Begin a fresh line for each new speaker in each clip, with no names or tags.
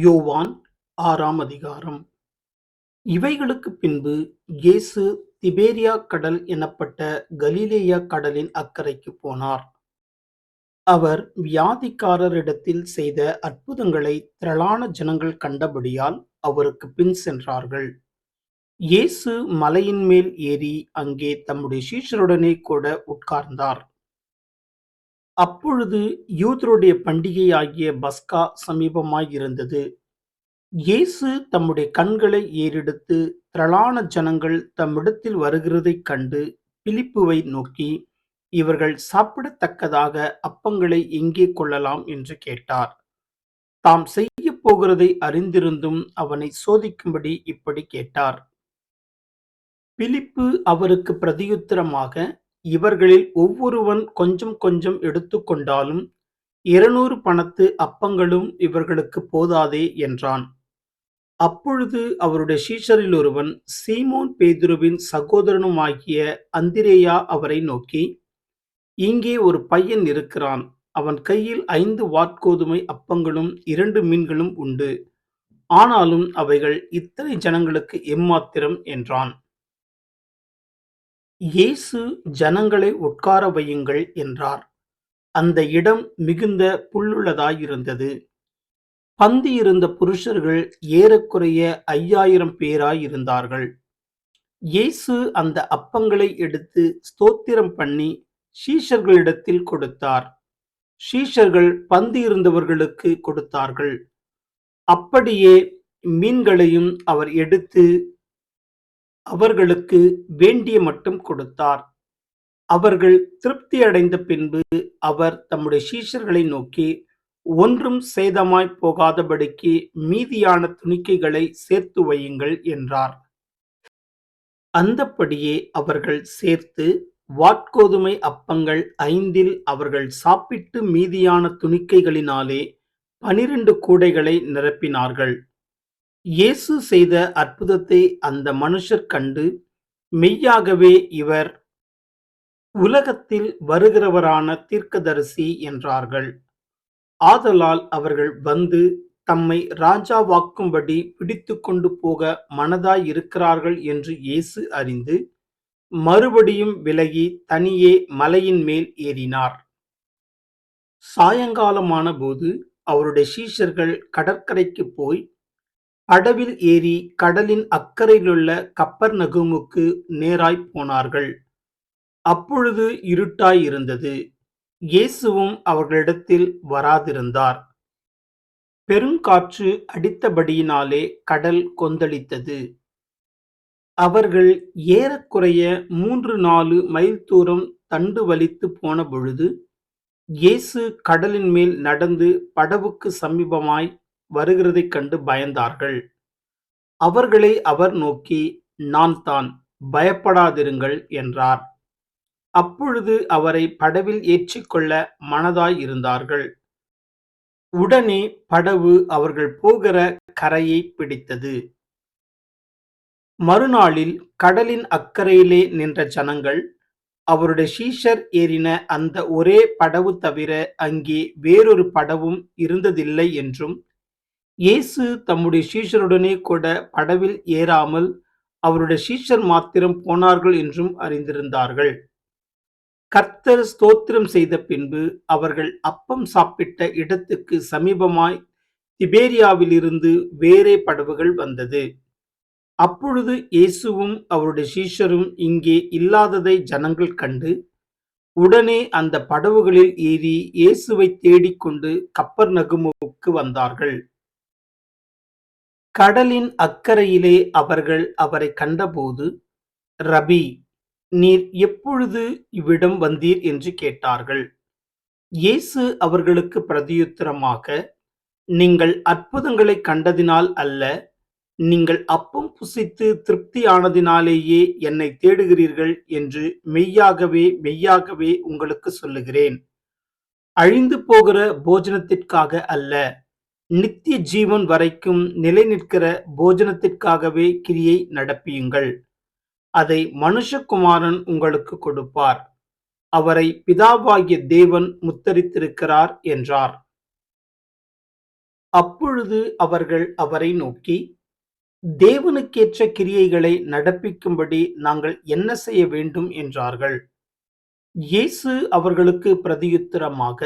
யோவான் ஆறாம் அதிகாரம். இவைகளுக்குப் பின்பு இயேசு திபேரியா கடல் எனப்பட்ட கலீலேயா கடலின் அக்கரைக்குப் போனார். அவர் வியாதிக்காரரிடத்தில் செய்த அற்புதங்களைத் திரளான ஜனங்கள் கண்டபடியால் அவருக்குப் பின் சென்றார்கள். இயேசு மலையின்மேல் ஏறி அங்கே தம்முடைய சீஷருடனே கூட உட்கார்ந்தார். அப்பொழுது யூதருடைய பண்டிகையாகிய பஸ்கா சமீபமாயிருந்தது. இயேசு தம்முடைய கண்களை ஏறெடுத்து திரளான ஜனங்கள் தம்மிடத்தில் வருகிறதைக் கண்டு பிலிப்புவை நோக்கி இவர்கள் சாப்பிடத்தக்கதாக அப்பங்களை எங்கே கொள்ளலாம் என்று கேட்டார். தாம் செய்யப் போகிறதை அறிந்திருந்தும் அவனை சோதிக்கும்படி இப்படி கேட்டார். பிலிப்பு அவருக்கு பிரதியுத்தரமாக இவர்களில் ஒவ்வொருவன் கொஞ்சம் கொஞ்சம் எடுத்துக்கொண்டாலும் இருநூறு பணத்து அப்பங்களும் இவர்களுக்குப் போதாதே என்றான். அப்பொழுது அவருடைய சீஷரிலொருவன் சீமோன் பேதுருவின் சகோதரனுமாகிய அந்திரேயா அவரை நோக்கி இங்கே ஒரு பையன் இருக்கிறான். அவன் கையில் ஐந்து வாட்கோதுமை அப்பங்களும் இரண்டு மீன்களும் உண்டு. ஆனாலும் அவைகள் இத்தனை ஜனங்களுக்கு எம்மாத்திரம் என்றான். இயேசு ஜனங்களை உட்கார வையுங்கள் என்றார். அந்த இடம் மிகுந்த புல்லுள்ளதாயிருந்தது. பந்தியிருந்த புருஷர்கள் ஏறக்குறைய ஐயாயிரம் பேராயிருந்தார்கள். இயேசு அந்த அப்பங்களை எடுத்து ஸ்தோத்திரம் பண்ணி சீஷர்களிடத்தில் கொடுத்தார். சீஷர்கள் பந்தியிருந்தவர்களுக்குக் கொடுத்தார்கள். அப்படியே மீன்களையும் அவர் எடுத்து அவர்களுக்கு வேண்டிய மட்டும் கொடுத்தார். அவர்கள் திருப்தியடைந்த பின்பு அவர் தம்முடைய சீஷர்களை நோக்கி ஒன்றும் சேதமாய்ப் போகாதபடிக்கு மீதியான துணிக்கைகளை சேர்த்து வையுங்கள் என்றார். அந்தப்படியே அவர்கள் சேர்த்து வாட்கோதுமை அப்பங்கள் ஐந்தில் அவர்கள் சாப்பிட்டு மீதியான துணிக்கைகளினாலே பனிரண்டு கூடைகளை நிரப்பினார்கள். இயேசு செய்த அற்புதத்தை அந்த மனுஷர் கண்டு மெய்யாகவே இவர் உலகத்தில் வருகிறவரான தீர்க்கதரிசி என்றார்கள். ஆதலால் அவர்கள் வந்து தம்மை ராஜாவாக்கும்படி பிடித்துக்கொண்டு போக மனதாயிருக்கிறார்கள் என்று இயேசு அறிந்து மறுபடியும் விலகி தனியே மலையின் மேல் ஏறினார். சாயங்காலமான போது அவருடைய சீஷர்கள் கடற்கரைக்குப் போய் படவில் ஏறி கடலின் அக்கரையிலுள்ள கப்பர்நகூமுக்கு நேராய்ப் போனார்கள். அப்பொழுது இருட்டாயிருந்தது. இயேசுவும் அவர்களிடத்தில் வராதிருந்தார். பெருங்காற்று அடித்தபடியினாலே கடல் கொந்தளித்தது. அவர்கள் ஏறக்குறைய மூன்று நாலு மைல் தூரம் தண்டு வலித்துப் போனபொழுது இயேசு கடலின் மேல் நடந்து படவுக்கு சமீபமாய் வருகிறதைக் கண்டு பயந்தார்கள். அவர்களை அவர் நோக்கி நான் தான் பயப்படாதிருங்கள் என்றார். அப்பொழுது அவரை படவில் ஏற்றிக்கொள்ள மனதாயிருந்தார்கள். உடனே படவு அவர்கள் போகிற கரையைப் பிடித்தது. மறுநாளில் கடலின் அக்கரையிலே நின்ற ஜனங்கள் அவருடைய சீஷர் ஏறின அந்த ஒரே படவு தவிர அங்கே வேறொரு படவும் இருந்ததில்லை என்றும் இயேசு தம்முடைய சீஷருடனே கூட படவில் ஏறாமல் அவருடைய சீஷர் மாத்திரம் போனார்கள் என்றும் அறிந்திருந்தார்கள். கர்த்தர் ஸ்தோத்திரம் செய்த பின்பு அவர்கள் அப்பம் சாப்பிட்ட இடத்துக்கு சமீபமாய் திபேரியாவிலிருந்து வேறே படவுகள் வந்தது. அப்பொழுது இயேசுவும் அவருடைய சீஷரும் இங்கே இல்லாததை ஜனங்கள் கண்டு உடனே அந்த படவுகளில் ஏறி இயேசுவைத் தேடிக்கொண்டு கப்பர்நகூமுக்கு வந்தார்கள். கடலின் அக்கரையிலே அவர்கள் அவரைக் கண்டபோது ரபி நீர் எப்பொழுது இவ்விடம் வந்தீர் என்று கேட்டார்கள். இயேசு அவர்களுக்குப் பிரதியுத்தரமாக நீங்கள் அற்புதங்களைக் கண்டதினால் அல்ல நீங்கள் அப்பம் புசித்து திருப்தியானதினாலேயே என்னை தேடுகிறீர்கள் என்று மெய்யாகவே மெய்யாகவே உங்களுக்கு சொல்லுகிறேன். அழிந்து போகிற போஜனத்திற்காக அல்ல நித்திய ஜீவன் வரைக்கும் நிலைநிற்கிற போஜனத்திற்காகவே கிரியை நடப்பியுங்கள். அதை மனுஷகுமாரன் உங்களுக்கு கொடுப்பார். அவரை பிதாவாகிய தேவன் முத்தரித்திருக்கிறார் என்றார். அப்பொழுது அவர்கள் அவரை நோக்கி தேவனுக்கேற்ற கிரியைகளை நடப்பிக்கும்படி நாங்கள் என்ன செய்ய வேண்டும் என்றார்கள் இயேசு அவர்களுக்கு பிரதியுத்தரமாக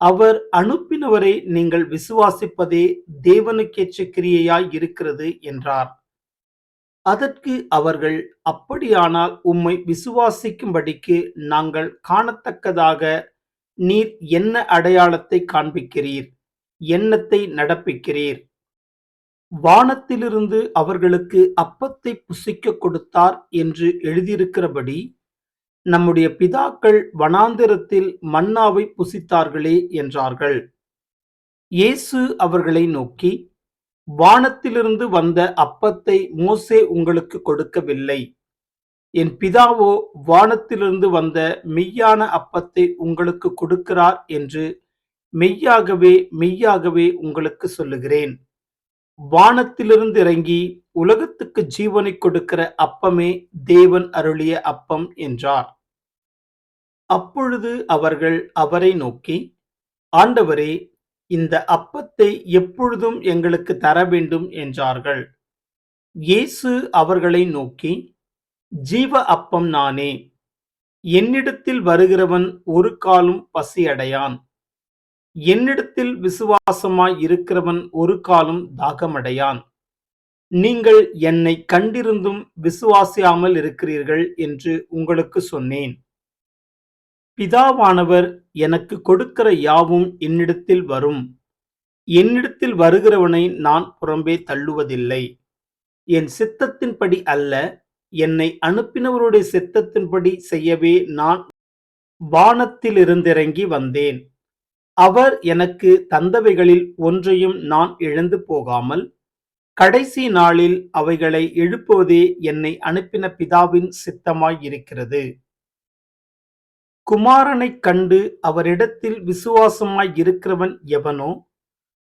அவர் அனுப்பினவரை நீங்கள் விசுவாசிப்பதே தேவனுக்கேற்ற கிரியையாய் இருக்கிறது என்றார். அதற்கு அவர்கள் அப்படியானால் உம்மை விசுவாசிக்கும்படிக்கு நாங்கள் காணத்தக்கதாக நீர் என்ன அடையாளத்தை காண்பிக்கிறீர்? எண்ணத்தை நடப்பிக்கிறீர்? வானத்திலிருந்து அவர்களுக்கு அப்பத்தை புசிக்க கொடுத்தார் என்று எழுதியிருக்கிறபடி நம்முடைய பிதாக்கள் வனாந்திரத்தில் மன்னாவை புசித்தார்களே என்றார்கள். இயேசு அவர்களை நோக்கி வானத்திலிருந்து வந்த அப்பத்தை மோசே உங்களுக்கு கொடுக்கவில்லை. என் பிதாவோ வானத்திலிருந்து வந்த மெய்யான அப்பத்தை உங்களுக்கு கொடுக்கிறார் என்று மெய்யாகவே மெய்யாகவே உங்களுக்கு சொல்லுகிறேன். வானத்திலிருந்து இறங்கி உலகத்துக்கு ஜீவனை கொடுக்கிற அப்பமே தேவன் அருளிய அப்பம் என்றார். அப்பொழுது அவர்கள் அவரை நோக்கி ஆண்டவரே இந்த அப்பத்தை எப்பொழுதும் எங்களுக்கு தர வேண்டும் என்றார்கள். இயேசு அவர்களை நோக்கி ஜீவ அப்பம் நானே என்னிடத்தில் வருகிறவன் ஒரு காலும் பசியடையான். என்னிடத்தில் விசுவாசமாய் இருக்கிறவன் ஒரு காலும் தாகமடையான். நீங்கள் என்னை கண்டிருந்தும் விசுவாசியாமல் இருக்கிறீர்கள் என்று உங்களுக்கு சொன்னேன். பிதாவானவர் எனக்கு கொடுக்கிற யாவும் என்னிடத்தில் வரும். என்னிடத்தில் வருகிறவனை நான் புறம்பே தள்ளுவதில்லை. என் சித்தத்தின்படி அல்ல என்னை அனுப்பினவருடைய சித்தத்தின்படி செய்யவே நான் வானத்திலிருந்திறங்கி வந்தேன். அவர் எனக்கு தந்தவைகளில் ஒன்றையும் நான் இழந்து போகாமல் கடைசி நாளில் அவைகளை எழுப்புவதே என்னை அனுப்பின பிதாவின் சித்தமாயிருக்கிறது. குமாரனைக் கண்டு அவரிடத்தில் விசுவாசமாய் இருக்கிறவன் எவனோ?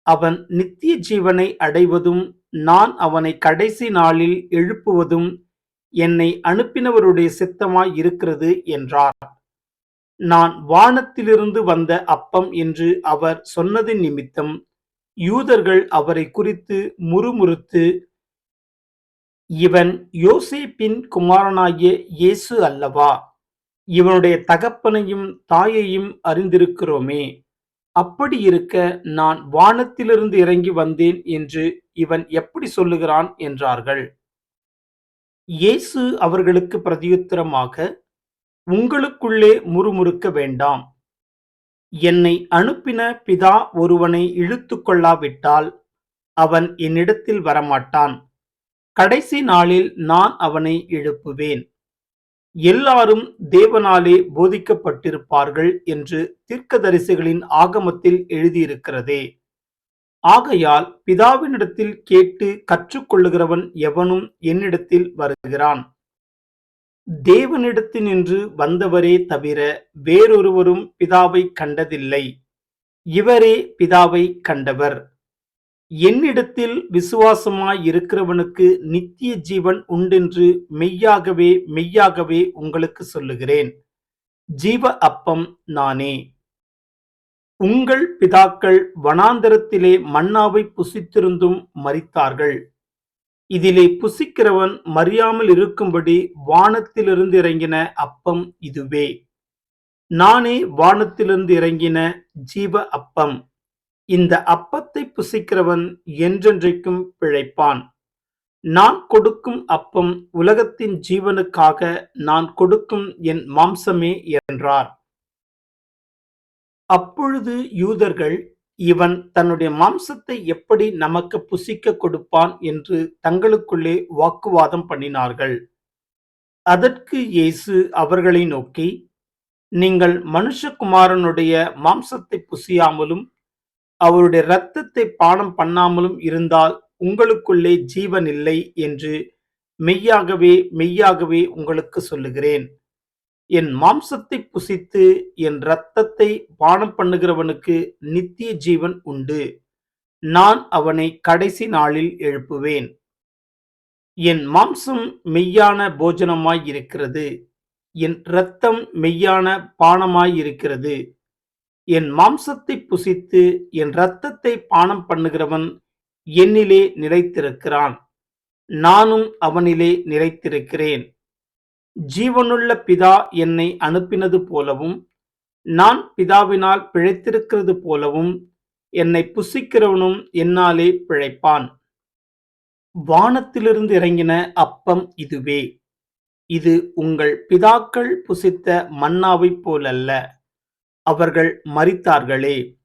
அவன் நித்திய ஜீவனை அடைவதும் நான் அவனை கடைசி நாளில் எழுப்புவதும் என்னை அனுப்பினவருடைய சித்தமாய் இருக்கிறது என்றார். நான் வானத்திலிருந்து வந்த அப்பம் என்று அவர் சொன்னதின் நிமித்தம் யூதர்கள் அவரை குறித்து முறுமுறுத்து இவன் யோசேப்பின் குமாரனாகிய இயேசு அல்லவா? இவனுடைய தகப்பனையும் தாயையும் அறிந்திருக்கிறோமே. அப்படி இருக்க நான் வானத்திலிருந்து இறங்கி வந்தேன் என்று இவன் எப்படி சொல்லுகிறான்? என்றார்கள். இயேசு அவர்களுக்கு பிரதியுத்தரமாக உங்களுக்குள்ளே முறுமுறுக்க வேண்டாம். என்னை அனுப்பின பிதா ஒருவனை இழுத்து கொள்ளாவிட்டால் அவன் என்னிடத்தில் வரமாட்டான். கடைசி நாளில் நான் அவனை எழுப்புவேன். எல்லாரும் தேவனாலே போதிக்கப்பட்டிருப்பார்கள் என்று தீர்க்கதரிசிகளின் ஆகமத்தில் எழுதியிருக்கிறதே. ஆகையால் பிதாவினிடத்தில் கேட்டு கற்றுக்கொள்ளுகிறவன் எவனும் என்னிடத்தில் வருகிறான். தேவனிடத்தினின்று வந்தவரே தவிர வேறொருவரும் பிதாவை கண்டதில்லை. இவரே பிதாவை கண்டவர். என்னிடத்தில் விசுவாசமாய் இருக்கிறவனுக்கு நித்திய ஜீவன் உண்டென்று மெய்யாகவே மெய்யாகவே உங்களுக்கு சொல்லுகிறேன். ஜீவ அப்பம் நானே. உங்கள் பிதாக்கள் வனாந்தரத்திலே மன்னாவை புசித்திருந்தும் மறித்தார்கள் இதிலே புசிக்கிறவன் மறியாமல் இருக்கும்படி வானத்திலிருந்து இறங்கின அப்பம் இதுவே. நானே வானத்திலிருந்து இறங்கின ஜீவ அப்பம். இந்த அப்பத்தை புசிக்கிறவன் என்றென்றைக்கும் பிழைப்பான். நான் கொடுக்கும் அப்பம் உலகத்தின் ஜீவனுக்காக நான் கொடுக்கும் என் மாம்சமே என்றார். அப்பொழுது யூதர்கள் இவன் தன்னுடைய மாம்சத்தை எப்படி நமக்கு புசிக்க கொடுப்பான் என்று தங்களுக்குள்ளே வாக்குவாதம் பண்ணினார்கள். அதற்கு இயேசு அவர்களை நோக்கி நீங்கள் மனுஷகுமாரனுடைய மாம்சத்தை புசியாமலும் அவருடைய இரத்தத்தை பானம் பண்ணாமலும் இருந்தால் உங்களுக்குள்ளே ஜீவன் இல்லை என்று மெய்யாகவே மெய்யாகவே உங்களுக்கு சொல்லுகிறேன். என் மாம்சத்தை புசித்து என் இரத்தத்தை பானம் பண்ணுகிறவனுக்கு நித்திய ஜீவன் உண்டு. நான் அவனை கடைசி நாளில் எழுப்புவேன். என் மாம்சம் மெய்யான போஜனமாய் இருக்கிறது. என் இரத்தம் மெய்யான பானமாய் இருக்கிறது. என் மாம்சத்தை புசித்து என் இரத்தத்தை பானம் பண்ணுகிறவன் என்னிலே நிலைத்திருக்கிறான். நானும் அவனிலே நிலைத்திருக்கிறேன். ஜீவனுள்ள பிதா என்னை அனுப்பினது போலவும் நான் பிதாவினால் பிழைத்திருக்கிறது போலவும் என்னை புசிக்கிறவனும் என்னாலே பிழைப்பான். வானத்திலிருந்து இறங்கின அப்பம் இதுவே. இது உங்கள் பிதாக்கள் புசித்த மன்னாவைப் போலல்ல. அவர்கள் மறித்தார்களே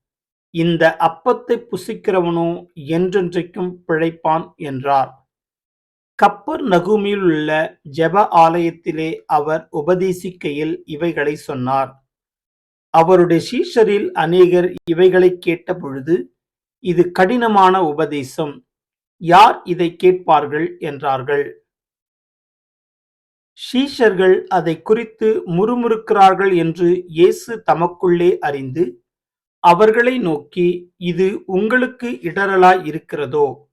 இந்த அப்பத்தை புசிக்கிறவனோ என்றென்றைக்கும் பிழைப்பான் என்றார். கப்பர் நகுமியில் உள்ள ஜெப ஆலயத்திலே அவர் உபதேசிக்கையில் இவைகளை சொன்னார். அவருடைய சீஷரில் அநேகர் இவைகளை கேட்ட பொழுது இது கடினமான உபதேசம். யார் இதை கேட்பார்கள்? என்றார்கள். ஷீஷர்கள் அதை குறித்து முறுமுறுக்கிறார்கள் என்று இயேசு தமக்குள்ளே அறிந்து அவர்களை நோக்கி இது உங்களுக்கு இடரலாய் இருக்கிறதோ?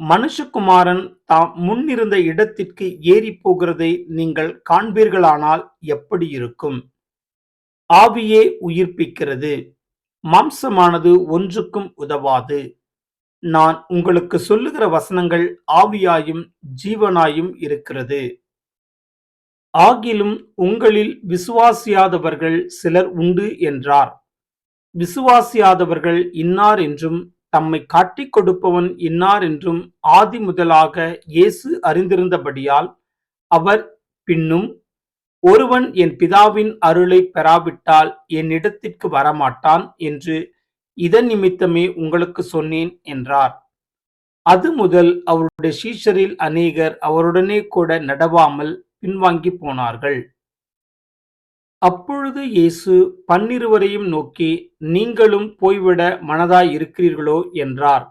மனுஷகுமாரன் தாம் முன்னிருந்த இடத்திற்கு ஏறி போகிறதை நீங்கள் காண்பீர்களானால் எப்படி இருக்கும்? ஆவியே உயிர்ப்பிக்கிறது. மாம்சமானது ஒன்றுக்கும் உதவாது. நான் உங்களுக்கு சொல்லுகிற வசனங்கள் ஆவியாயும் ஜீவனாயும் இருக்கிறது. ஆகிலும் உங்களில் விசுவாசியாதவர்கள் சிலர் உண்டு என்றார். விசுவாசியாதவர்கள் இன்னார் என்றும் தம்மை காட்டிக் கொடுப்பவன் இன்னார் என்றும் ஆதி முதலாக இயேசு அறிந்திருந்தபடியால் அவர் பின்னும் ஒருவன் என் பிதாவின் அருளை பெறாவிட்டால் என்னிடத்திற்கு வரமாட்டான் என்று இதன் நிமித்தமே உங்களுக்கு சொன்னேன் என்றார். அது முதல் அவருடைய சீஷரில் அநேகர் அவருடனே கூட நடவாமல் பின்வாங்கி போனார்கள். அப்பொழுது இயேசு பன்னிருவரையும் நோக்கி நீங்களும் போய்விட மனதாய் இருக்கிறீர்களோ என்றார்.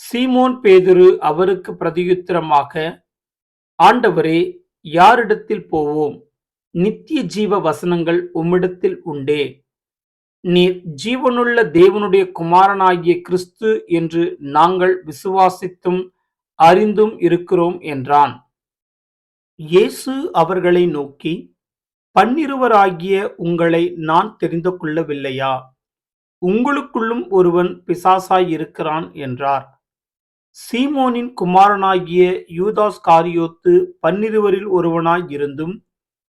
சீமோன் பேதுரு அவருக்கு பிரதியுத்தரமாக ஆண்டவரே யாரிடத்தில் போவோம்? நித்திய ஜீவ வசனங்கள் உம்மிடத்தில் உண்டே. நீர் ஜீவனுள்ள தேவனுடைய குமாரனாகிய கிறிஸ்து என்று நாங்கள் விசுவாசித்தும் அறிந்தும் இருக்கிறோம் என்றான். இயேசு அவர்களை நோக்கி பன்னிருவராகிய உங்களை நான் தெரிந்து கொள்ளவில்லையா? உங்களுக்குள்ளும் ஒருவன் பிசாசாய் இருக்கிறான் என்றார். சீமோனின் குமாரனாகிய யூதாஸ் காரியோத்து பன்னிருவரில் ஒருவனாய் இருந்தும்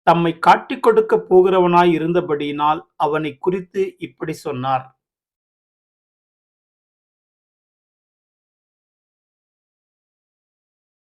தம்மை காட்டிக் கொடுக்க போகிறவனாய் இருந்தபடியினால் அவனை குறித்து இப்படி சொன்னார்.